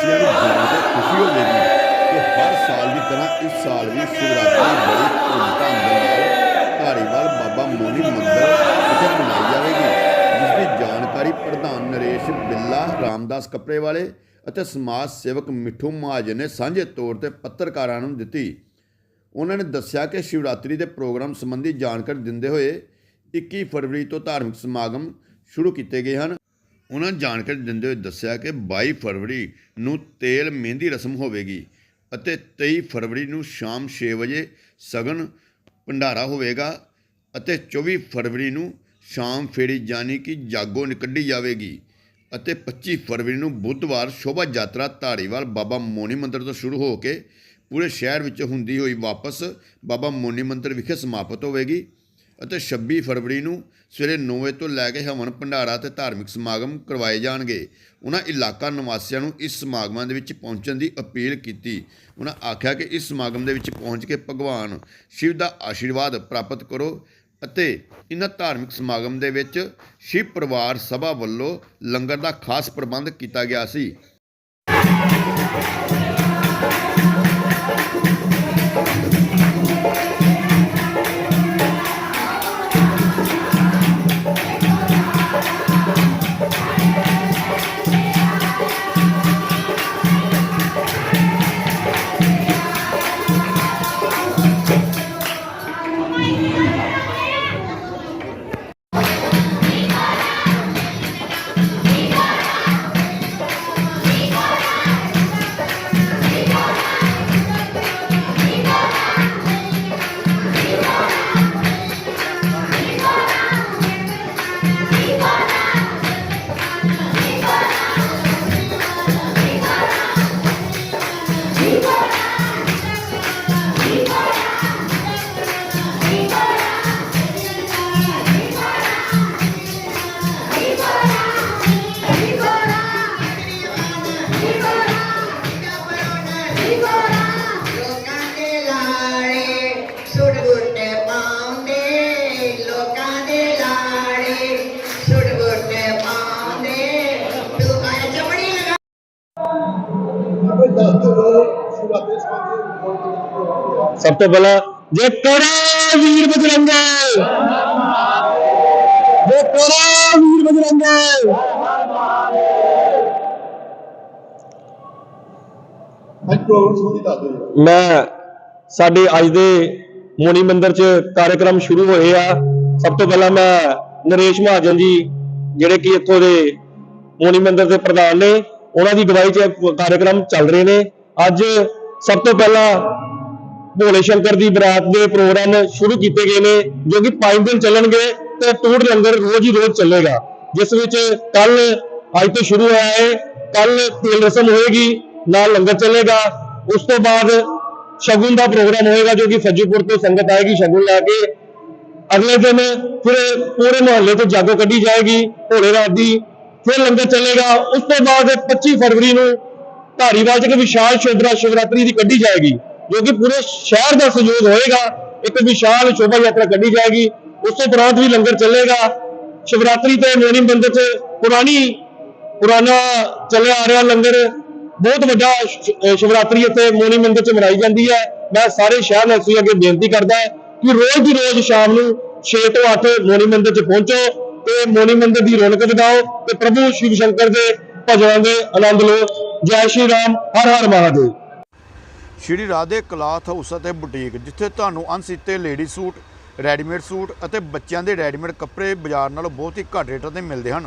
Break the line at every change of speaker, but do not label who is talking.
ਵਾਸੀਆਂ ਨੂੰ ਜਾਣ ਖੁਸ਼ੀ ਹੋਵੇਗੀ ਕਿ ਹਰ ਸਾਲ ਦੀ ਤਰ੍ਹਾਂ ਇਸ ਸਾਲ ਵੀ ਸ਼ਿਵਰਾਤਰੀ ਬੜੀ ਧੂਮਧਾਮ ਦੇ ਨਾਲ ਧਾਰੀਵਾਲ ਬਾਬਾ ਮੋਨੀ ਮੰਦਰ ਵਿਖੇ ਮਨਾਈ ਜਾਵੇਗੀ, ਜਿਸ ਦੀ ਜਾਣਕਾਰੀ ਪ੍ਰਧਾਨ ਨਰੇਸ਼ ਬਿੱਲਾ, ਰਾਮਦਾਸ ਕੱਪੜੇ ਵਾਲੇ ਅਤੇ ਸਮਾਜ ਸੇਵਕ ਮਿੱਠੂ ਮਹਾਜਨ ਨੇ ਸਾਂਝੇ ਤੌਰ ਤੇ ਪੱਤਰਕਾਰਾਂ ਨੂੰ ਦਿੱਤੀ। ਉਹਨਾਂ ਨੇ ਦੱਸਿਆ ਕਿ ਸ਼ਿਵਰਾਤਰੀ ਦੇ ਪ੍ਰੋਗਰਾਮ ਸੰਬੰਧੀ ਜਾਣਕਾਰੀ ਦਿੰਦੇ ਹੋਏ 21 ਫਰਵਰੀ ਤੋਂ ਧਾਰਮਿਕ ਸਮਾਗਮ ਸ਼ੁਰੂ ਕੀਤੇ ਗਏ ਹਨ। ਉਹਨਾਂ ਜਾਣਕਾਰੀ ਦਿੰਦੇ ਹੋਏ ਦੱਸਿਆ ਕਿ 22 ਫਰਵਰੀ ਨੂੰ ਤੇਲ ਮਹਿੰਦੀ ਰਸਮ ਹੋਵੇਗੀ ਅਤੇ 23 ਫਰਵਰੀ ਨੂੰ ਸ਼ਾਮ 6 ਵਜੇ ਸਗਨ ਭੰਡਾਰਾ ਹੋਵੇਗਾ ਅਤੇ 24 ਫਰਵਰੀ ਨੂੰ ਸ਼ਾਮ ਫੇਰੀ ਜਾਨੀ ਕਿ ਜਾਗੋ ਨਿਕੱਢੀ ਜਾਵੇਗੀ ਅਤੇ 25 ਫਰਵਰੀ ਨੂੰ ਬੁੱਧਵਾਰ ਸ਼ੋਭਾ ਯਾਤਰਾ ਧਾਰੀਵਾਲ ਬਾਬਾ ਮੋਨੀ ਮੰਦਰ ਤੋਂ ਸ਼ੁਰੂ ਹੋ ਕੇ ਪੂਰੇ ਸ਼ਹਿਰ ਵਿੱਚ ਹੁੰਦੀ ਹੋਈ ਵਾਪਸ ਬਾਬਾ ਮੋਨੀ ਮੰਦਰ ਵਿਖੇ ਸਮਾਪਤ ਹੋਵੇਗੀ। ਅਤੇ 26 ਫਰਵਰੀ ਨੂੰ ਸਵੇਰੇ 9 ਵਜੇ ਤੋਂ ਲੈ ਕੇ ਹਵਨ, ਭੰਡਾਰਾ ਤੇ ਧਾਰਮਿਕ ਸਮਾਗਮ ਕਰਵਾਏ ਜਾਣਗੇ। ਉਹਨਾਂ ਇਲਾਕਾ ਨਿਵਾਸੀਆਂ ਨੂੰ ਇਸ ਸਮਾਗਮਾਂ ਦੇ ਵਿੱਚ ਪਹੁੰਚਣ ਦੀ ਅਪੀਲ ਕੀਤੀ। ਉਹਨਾਂ ਆਖਿਆ ਕਿ ਇਸ ਸਮਾਗਮ ਦੇ ਵਿੱਚ ਪਹੁੰਚ ਕੇ ਭਗਵਾਨ ਸ਼ਿਵ ਦਾ ਆਸ਼ੀਰਵਾਦ ਪ੍ਰਾਪਤ ਕਰੋ ਅਤੇ ਇਹਨਾਂ ਧਾਰਮਿਕ ਸਮਾਗਮ ਦੇ ਵਿੱਚ ਸ਼ਿਵ ਪਰਿਵਾਰ ਸਭਾ ਵੱਲੋਂ ਲੰਗਰ ਦਾ ਖਾਸ ਪ੍ਰਬੰਧ ਕੀਤਾ ਗਿਆ ਸੀ।
ਸਭ ਤੋਂ ਪਹਿਲਾਂ ਜੇ ਕੋੜਾ ਵੀਰ ਬਜਰੰਗੇ। ਜੇ ਕੋੜਾ ਵੀਰ ਬਜਰੰਗੇ। ਮੈਂ ਸਾਡੇ ਅੱਜ ਦੇ ਮੋਨੀ ਮੰਦਰ ਚ ਕਾਰਜਕ੍ਰਮ ਸ਼ੁਰੂ ਹੋਏ ਆ। ਸਭ ਤੋਂ ਪਹਿਲਾਂ ਮੈਂ ਨਰੇਸ਼ ਮਹਾਜਨ ਜੀ, ਜਿਹੜੇ ਕਿ ਇੱਥੋਂ ਦੇ ਮੋਨੀ ਮੰਦਿਰ ਦੇ ਪ੍ਰਧਾਨ ਨੇ, ਉਹਨਾਂ ਦੀ ਅਗਵਾਈ 'ਚ ਕਾਰਜਕ੍ਰਮ ਚੱਲ ਰਹੇ ਨੇ। ਅੱਜ ਸਭ ਤੋਂ ਪਹਿਲਾਂ ਭੋਲੇ ਸ਼ੰਕਰ ਦੀ ਬਰਾਤ ਦੇ ਪ੍ਰੋਗਰਾਮ ਸ਼ੁਰੂ ਕੀਤੇ ਗਏ ਨੇ, ਜੋ ਕਿ 5 ਦਿਨ ਚੱਲਣਗੇ ਤੇ ਟੂਰ ਲੰਗਰ ਰੋਜ਼ ਹੀ ਰੋਜ਼ ਚੱਲੇਗਾ। ਜਿਸ ਵਿੱਚ ਕੱਲ ਅੱਜ ਤੋਂ ਸ਼ੁਰੂ ਹੋਇਆ ਹੈ ਕੱਲ ਤੇਲ ਰਸਮ ਹੋਏਗੀ ਨਾਲ ਲੰਗਰ ਚੱਲੇਗਾ। ਉਸ ਤੋਂ ਬਾਅਦ ਸ਼ਗੁਨ ਦਾ ਪ੍ਰੋਗਰਾਮ ਹੋਏਗਾ ਜੋ ਕਿ ਫੱਜੂਪੁਰ ਤੋਂ ਸੰਗਤ ਆਏਗੀ ਸ਼ਗੁਨ ਲੈ ਕੇ। ਅਗਲੇ ਦਿਨ ਫਿਰ ਪੂਰੇ ਮੁਹੱਲੇ ਤੋਂ ਜਾਗੋ ਕੱਢੀ ਜਾਏਗੀ, ਭੋਲੇ ਰਾਤ ਦੀ। ਫਿਰ ਲੰਗਰ ਚੱਲੇਗਾ। ਉਸ ਤੋਂ ਬਾਅਦ 25 ਫਰਵਰੀ ਨੂੰ ਧਾਰੀਵਾਲ 'ਚ ਇੱਕ ਵਿਸ਼ਾਲ ਸ਼ੋਭਰਾ ਸ਼ਿਵਰਾਤਰੀ ਦੀ ਕੱਢੀ ਜਾਏਗੀ, ਜੋ ਕਿ ਪੂਰੇ ਸ਼ਹਿਰ ਦਾ ਸਹਿਯੋਗ ਹੋਏਗਾ। ਇੱਕ ਵਿਸ਼ਾਲ ਸ਼ੋਭਾ ਯਾਤਰਾ ਕੱਢੀ ਜਾਏਗੀ। ਉਸ ਤੋਂ ਉਪਰੰਤ ਵੀ ਲੰਗਰ ਚੱਲੇਗਾ। ਸ਼ਿਵਰਾਤਰੀ ਤੇ ਮੋਨੀ ਮੰਦਿਰ 'ਚ ਪੁਰਾਣੀ ਪੁਰਾਣਾ ਚੱਲਿਆ ਆ ਰਿਹਾ ਲੰਗਰ। ਬਹੁਤ ਵੱਡਾ ਸ਼ਿਵਰਾਤਰੀ ਇੱਥੇ ਮੋਨੀ ਮੰਦਿਰ 'ਚ ਮਨਾਈ ਜਾਂਦੀ ਹੈ। ਮੈਂ ਸਾਰੇ ਸ਼ਹਿਰ ਵਾਸੀਆਂ ਅੱਗੇ ਬੇਨਤੀ ਕਰਦਾ ਕਿ ਰੋਜ਼ ਦੀ ਰੋਜ਼ ਸ਼ਾਮ ਨੂੰ 6 ਤੋਂ 8 ਮੋਨੀ ਮੰਦਿਰ 'ਚ ਪਹੁੰਚੋ ਤੇ ਮੋਨੀ ਮੰਦਿਰ ਦੀ ਰੌਣਕ ਵਧਾਓ ਤੇ ਪ੍ਰਭੂ ਸ਼ਿਵ ਸ਼ੰਕਰ ਦੇ ਭਜਨਾਂ ਦੇ ਆਨੰਦ ਲਓ। ਜੈ ਸ਼੍ਰੀ ਰਾਮ, ਹਰ ਹਰ ਮਹਾਦੇਵ।
ਸ਼੍ਰੀ ਰਾਧੇ ਕਲਾਥ ਹਾਊਸ ਅਤੇ ਬੁਟੀਕ, ਜਿੱਥੇ ਤੁਹਾਨੂੰ ਅਣਸੀਤੇ ਲੇਡੀ ਸੂਟ, ਰੈਡੀਮੇਡ ਸੂਟ ਅਤੇ ਬੱਚਿਆਂ ਦੇ ਰੈਡੀਮੇਡ ਕੱਪੜੇ ਬਾਜ਼ਾਰ ਨਾਲੋਂ ਬਹੁਤ ਹੀ ਘੱਟ ਰੇਟਾਂ ਤੇ ਮਿਲਦੇ ਹਨ।